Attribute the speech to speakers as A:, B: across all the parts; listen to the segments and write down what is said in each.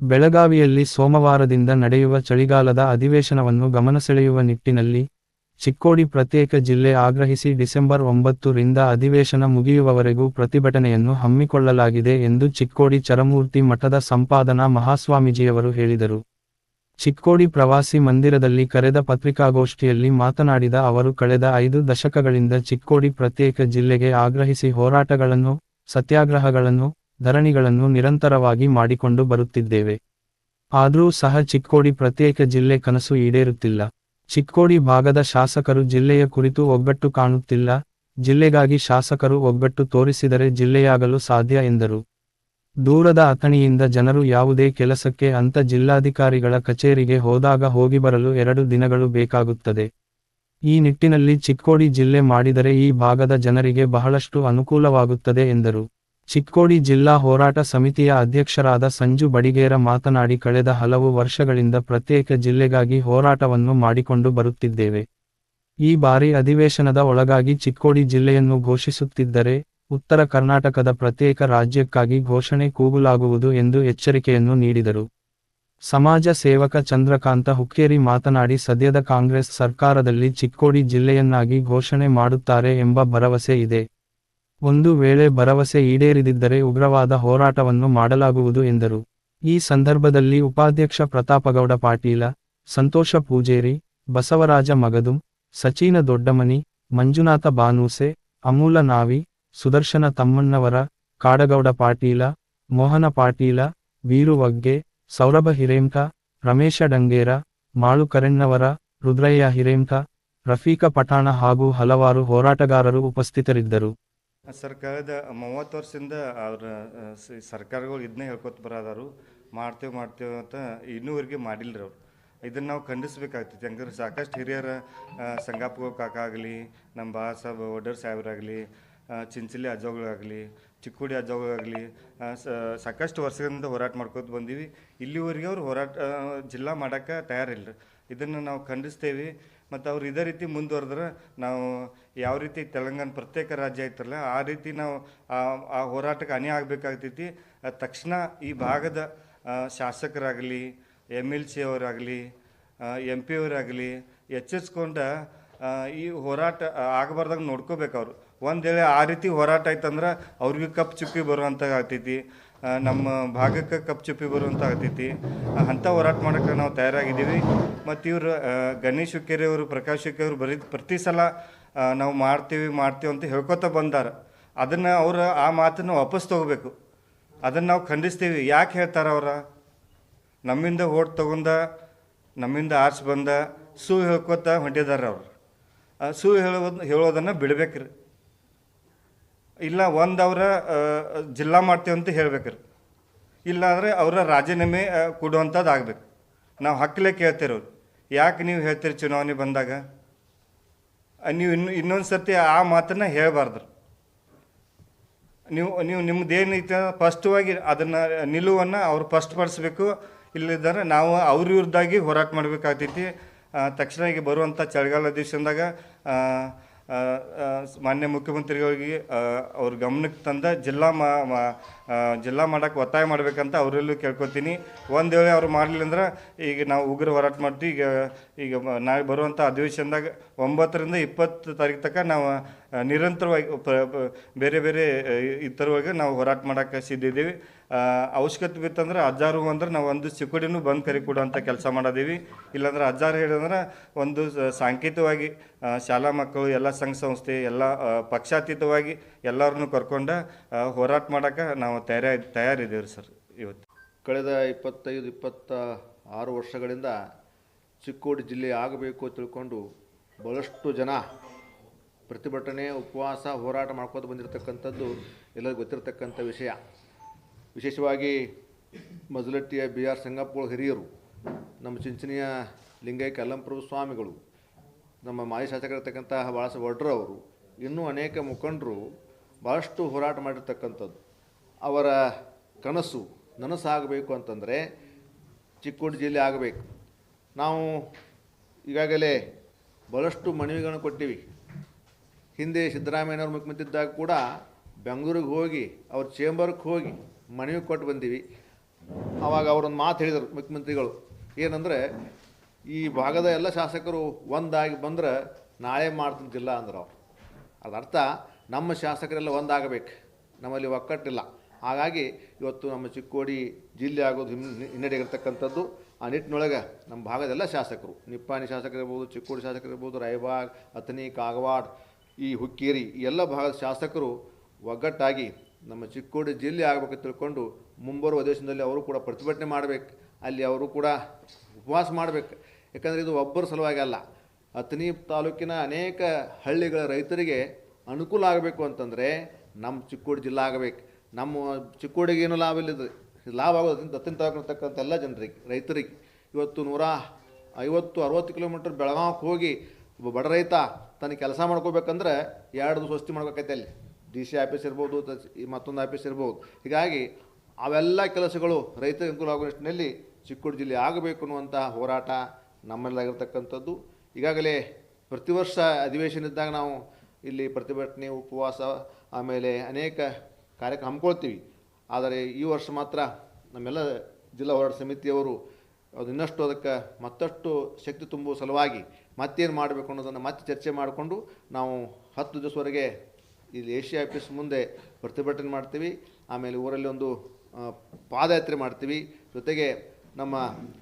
A: ಬೆಳಗಾವಿಯಲ್ಲಿ ಸೋಮವಾರದಿಂದ ನಡೆಯುವ ಚಳಿಗಾಲದ ಅಧಿವೇಶನವನ್ನು ಗಮನಸೆಳೆಯುವ ನಿಟ್ಟಿನಲ್ಲಿ ಚಿಕ್ಕೋಡಿ ಪ್ರತ್ಯೇಕ ಜಿಲ್ಲೆ ಆಗ್ರಹಿಸಿ ಡಿಸೆಂಬರ್ ಒಂಬತ್ತು ರಿಂದ ಅಧಿವೇಶನ ಮುಗಿಯುವವರೆಗೂ ಪ್ರತಿಭಟನೆಯನ್ನು ಹಮ್ಮಿಕೊಳ್ಳಲಾಗಿದೆ ಎಂದು ಚಿಕ್ಕೋಡಿ ಚರಮೂರ್ತಿ ಮಠದ ಸಂಪಾದನಾ ಮಹಾಸ್ವಾಮೀಜಿಯವರು ಹೇಳಿದರು. ಚಿಕ್ಕೋಡಿ ಪ್ರವಾಸಿ ಮಂದಿರದಲ್ಲಿ ಕರೆದ ಪತ್ರಿಕಾಗೋಷ್ಠಿಯಲ್ಲಿ ಮಾತನಾಡಿದ ಅವರು, ಕಳೆದ ಐದು ದಶಕಗಳಿಂದ ಚಿಕ್ಕೋಡಿ ಪ್ರತ್ಯೇಕ ಜಿಲ್ಲೆಗೆ ಆಗ್ರಹಿಸಿ ಹೋರಾಟಗಳನ್ನು, ಸತ್ಯಾಗ್ರಹಗಳನ್ನು ಧರಣಿಗಳನ್ನು ನಿರಂತರವಾಗಿ ಮಾಡಿಕೊಂಡು ಬರುತ್ತಿದ್ದೇವೆ. ಆದರೂ ಸಹ ಚಿಕ್ಕೋಡಿ ಪ್ರತ್ಯೇಕ ಜಿಲ್ಲೆ ಕನಸು ಈಡೇರುತ್ತಿಲ್ಲ. ಚಿಕ್ಕೋಡಿ ಭಾಗದ ಶಾಸಕರು ಜಿಲ್ಲೆಯ ಕುರಿತು ಒಗ್ಗಟ್ಟು ಕಾಣುತ್ತಿಲ್ಲ. ಜಿಲ್ಲೆಗಾಗಿ ಶಾಸಕರು ಒಗ್ಗಟ್ಟು ತೋರಿಸಿದರೆ ಜಿಲ್ಲೆಯಾಗಲು ಸಾಧ್ಯ ಎಂದರು. ದೂರದ ಅಥಣಿಯಿಂದ ಜನರು ಯಾವುದೇ ಕೆಲಸಕ್ಕೆ ಅಂತ ಜಿಲ್ಲಾಧಿಕಾರಿಗಳ ಕಚೇರಿಗೆ ಹೋದಾಗ ಹೋಗಿ ಬರಲು ಎರಡು ದಿನಗಳು ಬೇಕಾಗುತ್ತದೆ. ಈ ನಿಟ್ಟಿನಲ್ಲಿ ಚಿಕ್ಕೋಡಿ ಜಿಲ್ಲೆ ಮಾಡಿದರೆ ಈ ಭಾಗದ ಜನರಿಗೆ ಬಹಳಷ್ಟು ಅನುಕೂಲವಾಗುತ್ತದೆ ಎಂದರು. ಚಿಕ್ಕೋಡಿ ಜಿಲ್ಲಾ ಹೋರಾಟ ಸಮಿತಿಯ ಅಧ್ಯಕ್ಷರಾದ ಸಂಜು ಬಡಿಗೇರ ಮಾತನಾಡಿ ಕಳೆದ ಹಲವು ವರ್ಷಗಳಿಂದ ಪ್ರತ್ಯೇಕ ಜಿಲ್ಲೆಗಾಗಿ ಹೋರಾಟವನ್ನು ಮಾಡಿಕೊಂಡು ಬರುತ್ತಿದ್ದೇವೆ. ಈ ಬಾರಿ ಅಧಿವೇಶನದ ಒಳಗಾಗಿ ಚಿಕ್ಕೋಡಿ ಜಿಲ್ಲೆಯನ್ನು ಘೋಷಿಸುತ್ತಿದ್ದರೆ, ಉತ್ತರ ಕರ್ನಾಟಕದ ಪ್ರತ್ಯೇಕ ರಾಜ್ಯಕ್ಕಾಗಿ ಘೋಷಣೆ ಕೂಗಲಾಗುವುದು ಎಂದು ಎಚ್ಚರಿಕೆಯನ್ನು ನೀಡಿದರು. ಸಮಾಜ ಸೇವಕ ಚಂದ್ರಕಾಂತ ಹುಕ್ಕೇರಿ ಮಾತನಾಡಿ, ಸದ್ಯದ ಕಾಂಗ್ರೆಸ್ ಸರ್ಕಾರದಲ್ಲಿ ಚಿಕ್ಕೋಡಿ ಜಿಲ್ಲೆಯನ್ನಾಗಿ ಘೋಷಣೆ ಮಾಡುತ್ತಾರೆ ಎಂಬ ಭರವಸೆ ಇದೆ. ಒಂದು ವೇಳೆ ಭರವಸೆ ಈಡೇರಿದಿದ್ದರೆ ಉಗ್ರವಾದ ಹೋರಾಟವನ್ನು ಮಾಡಲಾಗುವುದು ಎಂದರು. ಈ ಸಂದರ್ಭದಲ್ಲಿ ಉಪಾಧ್ಯಕ್ಷ ಪ್ರತಾಪಗೌಡ ಪಾಟೀಲ, ಸಂತೋಷ ಪೂಜೇರಿ, ಬಸವರಾಜ ಮಗದುಂ, ಸಚಿನ ದೊಡ್ಡಮನಿ, ಮಂಜುನಾಥ ಬಾನೂಸೆ, ಅಮೂಲ ನಾವಿ, ಸುದರ್ಶನ ತಮ್ಮಣ್ಣವರ, ಕಾಡಗೌಡ ಪಾಟೀಲ, ಮೋಹನ ಪಾಟೀಲ, ವೀರು ವಗ್ಗೆ, ಸೌರಭ ಹಿರೇಂಕ ರಮೇಶ ಡಂಗೇರ, ಮಾಳು ಕರೆಣ್ಣವರ, ರುದ್ರಯ್ಯ ಹಿರೇಂಕ ರಫೀಕ ಪಠಾಣ ಹಾಗೂ ಹಲವಾರು ಹೋರಾಟಗಾರರು ಉಪಸ್ಥಿತರಿದ್ದರು.
B: ಸರ್ ಕಳೆದ ಮೂವತ್ತು ವರ್ಷದಿಂದ ಅವ್ರ ಸರ್ಕಾರಗಳು ಇದನ್ನೇ ಹೇಳ್ಕೊತ ಬರೋದಾರು ಮಾಡ್ತೇವೆ ಮಾಡ್ತೇವೆ ಅಂತ ಇನ್ನೂವರೆಗೆ ಮಾಡಿಲ್ರಿ ಅವ್ರು. ಇದನ್ನು ನಾವು ಖಂಡಿಸ್ಬೇಕಾಗ್ತೈತಿ. ಹಂಗಾರೆ ಸಾಕಷ್ಟು ಹಿರಿಯರ ಸಂಗಾಪುರ ಕಾಕ ಆಗಲಿ, ನಮ್ಮ ಬಾ ಸಾಹೇಬ್ ಒಡರ್ ಸಾಹೇಬರಾಗಲಿ ಚಿಂಚಲಿ ಅಜ್ಜಗಳಾಗಲಿ, ಚಿಕ್ಕೋಡಿ ಅಜ್ಜಗಳಾಗಲಿ ಸಾಕಷ್ಟು ವರ್ಷಗಳಿಂದ ಹೋರಾಟ ಮಾಡ್ಕೊತ ಬಂದೀವಿ. ಇಲ್ಲಿವರೆಗೆ ಅವ್ರು ಹೋರಾಟ ಜಿಲ್ಲಾ ಮಾಡೋಕ್ಕೆ ತಯಾರಿಲ್ಲ ಇದನ್ನು ನಾವು ಖಂಡಿಸ್ತೇವೆ. ಮತ್ತು ಅವ್ರು ಇದೇ ರೀತಿ ಮುಂದುವರೆದ್ರೆ ನಾವು ಯಾವ ರೀತಿ ತೆಲಂಗಾಣ ಪ್ರತ್ಯೇಕ ರಾಜ್ಯ ಐತಲ್ಲ ಆ ರೀತಿ ನಾವು ಆ- ಹೋರಾಟಕ್ಕೆ ಅನಿ ಆಗಬೇಕಾಗ್ತೈತಿ. ತಕ್ಷಣ ಈ ಭಾಗದ ಶಾಸಕರಾಗಲಿ, ಎಂ ಎಲ್ ಸಿ ಅವರಾಗಲಿ ಎಂ ಪಿ ಅವರಾಗಲಿ ಈ ಹೋರಾಟ ಆಗಬಾರ್ದಂಗೆ ನೋಡ್ಕೋಬೇಕು ಅವರು. ಒಂದು ವೇಳೆ ಆ ರೀತಿ ಹೋರಾಟ ಆಯ್ತಂದ್ರೆ ಅವ್ರಿಗೆ ಕಪ್ ಚುಕ್ಕಿ ಬರುವಂಥ ಆಗ್ತೈತಿ. ನಮ್ಮ ಭಾಗಕ್ಕೆ ಕಪ್ ಚುಪ್ಪಿ ಬರುವಂಥ ಆಗ್ತೈತಿ ಅಂಥ ಹೋರಾಟ ಮಾಡೋಕ್ಕೆ ನಾವು ತಯಾರಾಗಿದ್ದೀವಿ. ಮತ್ತು ಇವರು ಗಣೇಶ್ ಹುಕ್ಕೇರಿ ಅವರು, ಪ್ರಕಾಶ್ ಹುಕ್ಕೇರಿ ಅವರು ಬರೀ ಪ್ರತಿ ಸಲ ನಾವು ಮಾಡ್ತೀವಿ ಮಾಡ್ತೀವಿ ಅಂತ ಹೇಳ್ಕೊತ ಬಂದಾರ. ಅದನ್ನು ಅವರು ಆ ಮಾತನ್ನು ವಾಪಸ್ ತಗೋಬೇಕು. ಅದನ್ನು ನಾವು ಖಂಡಿಸ್ತೀವಿ. ಯಾಕೆ ಹೇಳ್ತಾರ ಅವ್ರ? ನಮ್ಮಿಂದ ಓಟ್ ತೊಗೊಂಡ, ನಮ್ಮಿಂದ ಆರ್ಸ್ ಬಂದ, ಸು ಹೇಳ್ಕೊತ ಹೊಂಟಿದಾರ ಅವ್ರು. ಸು ಹೇಳೋದು, ಹೇಳೋದನ್ನು ಬಿಡ್ಬೇಕ್ರಿ. ಇಲ್ಲ ಒಂದು ಅವರ ಜಿಲ್ಲಾ ಮಾಡ್ತೀವಿ ಅಂತ ಹೇಳ್ಬೇಕ್ರಿ. ಇಲ್ಲಾಂದರೆ ಅವರ ರಾಜೀನಾಮೆ ಕೊಡುವಂಥದ್ದು ಆಗ್ಬೇಕು. ನಾವು ಹಕ್ಕಲೆ ಕೇಳ್ತಿರೋರು ಯಾಕೆ ನೀವು ಹೇಳ್ತೀರಿ ಚುನಾವಣೆ ಬಂದಾಗ? ನೀವು ಇನ್ನು ಇನ್ನೊಂದು ಸರ್ತಿ ಆ ಮಾತನ್ನು ಹೇಳಬಾರ್ದು ನೀವು ನೀವು ನಿಮ್ಮದೇನೈತೆ ಫಸ್ಟವಾಗಿ ಅದನ್ನು ನಿಲುವನ್ನು ಅವ್ರು ಫಸ್ಟ್ ಪಡಿಸ್ಬೇಕು ಇಲ್ಲದಿದ್ದರೆ ನಾವು ಅವ್ರ ವಿರುದ್ಧಾಗಿ ಹೋರಾಟ ಮಾಡಬೇಕಾಗ್ತೈತಿ. ತಕ್ಷಣ ಈಗ ಬರುವಂಥ ಚಳಿಗಾಲ ದಿವಸದಾಗ ಮಾನ್ಯ ಮುಖ್ಯಮಂತ್ರಿಗಳಿಗೆ ಅವ್ರ ಗಮನಕ್ಕೆ ತಂದ ಜಿಲ್ಲಾ ಮಾ ಜಿಲ್ಲಾ ಮಾಡೋಕ್ಕೆ ಒತ್ತಾಯ ಮಾಡಬೇಕಂತ ಅವರಲ್ಲೂ ಕೇಳ್ಕೊತೀನಿ. ಒಂದು ವೇಳೆ ಅವ್ರು ಮಾಡಲಿಲ್ಲ ಅಂದ್ರೆ ಈಗ ನಾವು ಉಗ್ರ ಹೋರಾಟ ಮಾಡ್ತೀವಿ. ಈಗ ಈಗ ನಾಳೆ ಬರುವಂಥ ಅಧಿವೇಶನದಾಗ ಒಂಬತ್ತರಿಂದ ಇಪ್ಪತ್ತು ತಾರೀಕು ತನಕ ನಾವು ನಿರಂತರವಾಗಿ ಬೇರೆ ಬೇರೆ ಇತರವಾಗಿ ನಾವು ಹೋರಾಟ ಮಾಡೋಕ್ಕೆ ಸಿದ್ಧಿದ್ದೀವಿ ಅವಶ್ಯಕತೆ ಬಿತ್ತಂದ್ರೆ ಅಜ್ಜಾರು ಅಂದ್ರೆ ನಾವು ಒಂದು ಸಿಕ್ಕುಡಿನೂ ಬಂದು ಕರಿ ಕೊಡುವಂಥ ಕೆಲಸ ಮಾಡೋದೀವಿ. ಇಲ್ಲಾಂದ್ರೆ ಅಜ್ಜಾರು ಹೇಳಿದ್ರೆ ಒಂದು ಸಾಂಕೇತಿಕವಾಗಿ ಶಾಲಾ ಮಕ್ಕಳು, ಎಲ್ಲ ಸಂಘ ಸಂಸ್ಥೆ, ಎಲ್ಲ ಪಕ್ಷಾತೀತವಾಗಿ ಎಲ್ಲರನ್ನೂ ಕರ್ಕೊಂಡು ಹೋರಾಟ ಮಾಡೋಕ್ಕೆ ನಾವು ತಯಾರಿ, ತಯಾರಿದ್ದೀವಿ ಸರ್ ಇವತ್ತು.
C: ಕಳೆದ ಇಪ್ಪತ್ತೈದು, ಇಪ್ಪತ್ತ ಆರು ವರ್ಷಗಳಿಂದ ಚಿಕ್ಕೋಡಿ ಜಿಲ್ಲೆ ಆಗಬೇಕು ತಿಳ್ಕೊಂಡು ಭಾಳಷ್ಟು ಜನ ಪ್ರತಿಭಟನೆ, ಉಪವಾಸ, ಹೋರಾಟ ಮಾಡ್ಕೋತ ಬಂದಿರತಕ್ಕಂಥದ್ದು ಎಲ್ಲರಿಗೂ ಗೊತ್ತಿರತಕ್ಕಂಥ ವಿಷಯ. ವಿಶೇಷವಾಗಿ ಮಜಲಟ್ಟಿಯ ಬಿ ಆರ್ ಸಂಗಪ್ಪಳ ಹಿರಿಯರು, ನಮ್ಮ ಚಿಂಚನಿಯ ಲಿಂಗೈ ಕಲ್ಲಂಪ್ರಭು ಸ್ವಾಮಿಗಳು, ನಮ್ಮ ಮಾಜಿ ಶಾಸಕರಿರ್ತಕ್ಕಂತಹ ಬಾಳಸ ಒಡ್ರು ಅವರು, ಇನ್ನೂ ಅನೇಕ ಮುಖಂಡರು ಭಾಳಷ್ಟು ಹೋರಾಟ ಮಾಡಿರ್ತಕ್ಕಂಥದ್ದು. ಅವರ ಕನಸು ನನಸಾಗಬೇಕು ಅಂತಂದರೆ ಚಿಕ್ಕೋಡಿ ಜಿಲ್ಲೆ ಆಗಬೇಕು. ನಾವು ಈಗಾಗಲೇ ಭಾಳಷ್ಟು ಮನವಿಗಳನ್ನು ಕೊಟ್ಟಿವಿ. ಹಿಂದೆ ಸಿದ್ದರಾಮಯ್ಯನವರು ಮುಖ್ಯಮಂತ್ರಿ ಇದ್ದಾಗ ಕೂಡ ಬೆಂಗಳೂರಿಗೆ ಹೋಗಿ, ಅವ್ರ ಚೇಂಬರ್ಗೆ ಹೋಗಿ ಮನವಿ ಕೊಟ್ಟು ಬಂದೀವಿ. ಆವಾಗ ಅವರೊಂದು ಮಾತು ಹೇಳಿದರು ಮುಖ್ಯಮಂತ್ರಿಗಳು. ಏನಂದರೆ, ಈ ಭಾಗದ ಎಲ್ಲ ಶಾಸಕರು ಒಂದಾಗಿ ಬಂದ್ರೆ ನಾಳೆ ಮಾಡ್ತಿದ್ದಿಲ್ಲ ಅಂದ್ರೆ ಅವ್ರು. ಅದರ್ಥ ನಮ್ಮ ಶಾಸಕರೆಲ್ಲ ಒಂದಾಗಬೇಕು. ನಮ್ಮಲ್ಲಿ ಒಕ್ಕಟ್ಟಿಲ್ಲ. ಹಾಗಾಗಿ ಇವತ್ತು ನಮ್ಮ ಚಿಕ್ಕೋಡಿ ಜಿಲ್ಲೆ ಆಗೋದು ಹಿನ್ನಡೆ ಹಿನ್ನಡೆಗಿರ್ತಕ್ಕಂಥದ್ದು ಆ ನಿಟ್ಟಿನೊಳಗೆ ನಮ್ಮ ಭಾಗದ ಎಲ್ಲ ಶಾಸಕರು. ನಿಪ್ಪಾಣಿ ಶಾಸಕರಿರ್ಬೋದು ಚಿಕ್ಕೋಡಿ ಶಾಸಕರಿರ್ಬೋದು ರಾಯಬಾಗ್ ಅಥಣಿ, ಕಾಗವಾಡ್, ಈ ಹುಕ್ಕೇರಿ, ಈ ಎಲ್ಲ ಭಾಗದ ಶಾಸಕರು ಒಗ್ಗಟ್ಟಾಗಿ ನಮ್ಮ ಚಿಕ್ಕೋಡಿ ಜಿಲ್ಲೆ ಆಗಬೇಕು ತಿಳ್ಕೊಂಡು ಮುಂಬರುವ ದೇಶದಲ್ಲಿ ಅವರು ಕೂಡ ಪ್ರತಿಭಟನೆ ಮಾಡಬೇಕು. ಅಲ್ಲಿ ಅವರು ಕೂಡ ಉಪವಾಸ ಮಾಡಬೇಕು. ಯಾಕಂದರೆ ಇದು ಒಬ್ಬರ ಸಲುವಾಗಿ ಅಲ್ಲ. ಅಥಣಿ ತಾಲೂಕಿನ ಅನೇಕ ಹಳ್ಳಿಗಳ ರೈತರಿಗೆ ಅನುಕೂಲ ಆಗಬೇಕು ಅಂತಂದರೆ ನಮ್ಮ ಚಿಕ್ಕೋಡಿ ಜಿಲ್ಲೆ ಆಗಬೇಕು. ನಮ್ಮ ಚಿಕ್ಕೋಡಿಗೆ ಏನು ಲಾಭ ಇಲ್ಲದ ಲಾಭ ಆಗೋದ್ರಿಂದ ದತ್ತಿನ ತಾಲೂಕಿನತಕ್ಕಂಥ ಎಲ್ಲ ಜನರಿಗೆ, ರೈತರಿಗೆ ಇವತ್ತು ನೂರ ಐವತ್ತು, ಅರವತ್ತು ಕಿಲೋಮೀಟ್ರ್ ಬೆಳಗಾವಿಗೆ ಹೋಗಿ ಬಡ ರೈತ ತನ್ನ ಕೆಲಸ ಮಾಡ್ಕೋಬೇಕಂದ್ರೆ ಎರಡು ದಿವಸ ವಸ್ತಿ ಮಾಡ್ಬೇಕೈತೆ ಅಲ್ಲಿ ಡಿ ಸಿ ಆಫೀಸ್ ಇರ್ಬೋದು ಮತ್ತೊಂದು ಆಫೀಸ್ ಇರ್ಬೋದು. ಹೀಗಾಗಿ ಅವೆಲ್ಲ ಕೆಲಸಗಳು ರೈತರಿಗೆ ಅನುಕೂಲ ಆಗುವ ನಿಟ್ಟಿನಲ್ಲಿ ಚಿಕ್ಕೋಡಿ ಜಿಲ್ಲೆ ಆಗಬೇಕು ಅನ್ನುವಂತಹ ಹೋರಾಟ ನಮ್ಮಲ್ಲಾಗಿರ್ತಕ್ಕಂಥದ್ದು ಈಗಾಗಲೇ ಪ್ರತಿ ವರ್ಷ ಅಧಿವೇಶನ ಇದ್ದಾಗ ನಾವು ಇಲ್ಲಿ ಪ್ರತಿಭಟನೆ, ಉಪವಾಸ, ಆಮೇಲೆ ಅನೇಕ ಕಾರ್ಯಕ್ರಮ ಹಮ್ಮಿಕೊಳ್ತೀವಿ. ಆದರೆ ಈ ವರ್ಷ ಮಾತ್ರ ನಮ್ಮೆಲ್ಲ ಜಿಲ್ಲಾ ಹೋರಾಟ ಸಮಿತಿಯವರು ಅದು ಇನ್ನಷ್ಟು ಅದಕ್ಕೆ ಮತ್ತಷ್ಟು ಶಕ್ತಿ ತುಂಬುವ ಸಲುವಾಗಿ ಮತ್ತೇನು ಮಾಡಬೇಕು ಅನ್ನೋದನ್ನು ಮತ್ತೆ ಚರ್ಚೆ ಮಾಡಿಕೊಂಡು ನಾವು ಹತ್ತು ದಿವಸವರೆಗೆ ಇಲ್ಲಿ ಏಷ್ಯಾ ಆಫೀಸ್ ಮುಂದೆ ಪ್ರತಿಭಟನೆ ಮಾಡ್ತೀವಿ. ಆಮೇಲೆ ಊರಲ್ಲಿ ಒಂದು ಪಾದಯಾತ್ರೆ ಮಾಡ್ತೀವಿ. ಜೊತೆಗೆ ನಮ್ಮ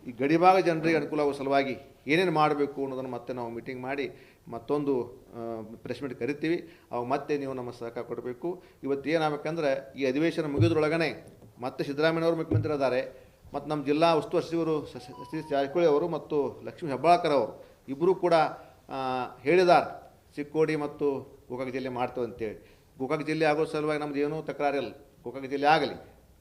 C: ಈ ಗಡಿಭಾಗ ಜನರಿಗೆ ಅನುಕೂಲವಾಗುವ ಸಲುವಾಗಿ ಏನೇನು ಮಾಡಬೇಕು ಅನ್ನೋದನ್ನು ಮತ್ತೆ ನಾವು ಮೀಟಿಂಗ್ ಮಾಡಿ ಮತ್ತೊಂದು ಪ್ರೆಸ್ ಮೀಟ್ ಕರಿತೀವಿ. ಅವಾಗ ಮತ್ತೆ ನೀವು ನಮ್ಮ ಸಹಕಾರ ಕೊಡಬೇಕು. ಇವತ್ತು ಏನಾಗಬೇಕಂದ್ರೆ ಈ ಅಧಿವೇಶನ ಮುಗಿದ್ರೊಳಗನೆ ಮತ್ತೆ ಸಿದ್ದರಾಮಯ್ಯವರು ಮುಖ್ಯಮಂತ್ರಿ ಇದ್ದಾರೆ ಮತ್ತು ನಮ್ಮ ಜಿಲ್ಲಾ ಉಸ್ತುವಾರಿ ಸಚಿವರು ಸತೀಶ್ ಜಾರಕಿಹೊಳಿ ಅವರು ಮತ್ತು ಲಕ್ಷ್ಮೀ ಹೆಬ್ಬಾಳ್ಕರ್ ಅವರು ಇಬ್ಬರೂ ಕೂಡ ಹೇಳಿದ್ದಾರೆ ಚಿಕ್ಕೋಡಿ ಮತ್ತು ಗೋಕಾಕ್ ಜಿಲ್ಲೆ ಮಾಡ್ತೇವೆ ಅಂತೇಳಿ. ಗೋಕಾಕ್ ಜಿಲ್ಲೆ ಆಗೋ ಸಲುವಾಗಿ ನಮ್ದು ಏನೂ ತಕರಾರಿಲ್ಲ. ಗೋಕಾಕ್ ಜಿಲ್ಲೆ ಆಗಲಿ,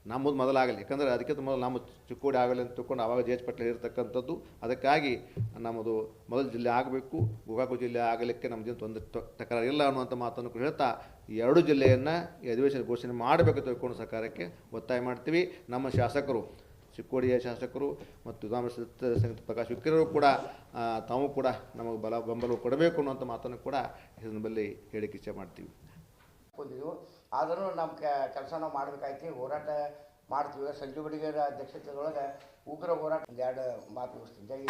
C: ನಮ್ಮದು ಮೊದಲಾಗಲಿ, ಯಾಕಂದರೆ ಅದಕ್ಕಿಂತ ಮೊದಲು ನಮ್ಮ ಚಿಕ್ಕೋಡಿ ಆಗಲಿ ಅಂತ ತಿಳ್ಕೊಂಡು ಆವಾಗ ಜೆ ಎಚ್ ಇರತಕ್ಕಂಥದ್ದು, ಅದಕ್ಕಾಗಿ ನಮ್ಮದು ಮೊದಲು ಜಿಲ್ಲೆ ಆಗಬೇಕು, ಗೋಕಾಕು ಜಿಲ್ಲೆ ಆಗಲಿಕ್ಕೆ ನಮ್ಮದೇನು ತೊಂದರೆ ತ- ತಕರಾರು ಇಲ್ಲ ಅನ್ನುವಂಥ ಮಾತನ್ನು ಹೇಳ್ತಾ, ಎರಡು ಜಿಲ್ಲೆಯನ್ನು ಈ ಅಧಿವೇಶನ ಘೋಷಣೆ ಮಾಡಬೇಕು ತಿಳ್ಕೊಂಡು ಸರ್ಕಾರಕ್ಕೆ ಒತ್ತಾಯ ಮಾಡ್ತೀವಿ. ನಮ್ಮ ಶಾಸಕರು ಚಿಕ್ಕೋಡಿಯ ಶಾಸಕರು ಮತ್ತು ಸಂಘದ ಪ್ರಕಾಶ್ ವಿಕ್ರರು ಕೂಡ ತಾವು ಕೂಡ ನಮಗೆ ಬಲ ಬೆಂಬಲ ಕೊಡಬೇಕು ಅನ್ನುವಂಥ ಮಾತನ್ನು ಕೂಡ ಈ ಸಂದರ್ಭದಲ್ಲಿ ಹೇಳಿಕ್ಕೆ ಇಚ್ಛೆ ಮಾಡ್ತೀವಿ.
D: ಆದರೂ ನಮ್ಮ ಕೆಲಸ ನಾವು ಮಾಡಬೇಕಾಯ್ತು. ಹೋರಾಟ ಮಾಡ್ತೀವಿ. ಸಂಜು ಬಡಿಗರ ಅಧ್ಯಕ್ಷತೆಯೊಳಗೆ ಉಗ್ರ ಹೋರಾಟ ಒಂದೆರಡು ಮಾತು ಮುಗಿಸ್ತೀನಿ ಜೈ.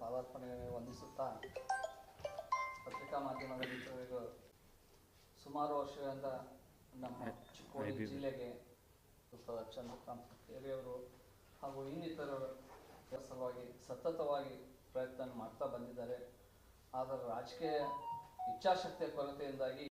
E: ಪಾದಾರ್ಪಣೆ ವಂದಿಸುತ್ತಾ ಪತ್ರಿಕಾ ಮಾಧ್ಯಮದ ಮಿತ್ರರಿಗೂ ಸುಮಾರು ವರ್ಷಗಳಿಂದ ನಮ್ಮ ಚಿಕ್ಕೋಡಿ ಜಿಲ್ಲೆಗೆ ಚಂದ್ರಕಾಂತ್ ಹಿರಿಯವರು ಹಾಗೂ ಇನ್ನಿತರರು ಸಲುವಾಗಿ ಸತತವಾಗಿ ಪ್ರಯತ್ನ ಮಾಡ್ತಾ ಬಂದಿದ್ದಾರೆ. ಆದರೆ ರಾಜಕೀಯ ಇಚ್ಛಾಶಕ್ತಿಯ ಕೊರತೆಯಿಂದಾಗಿ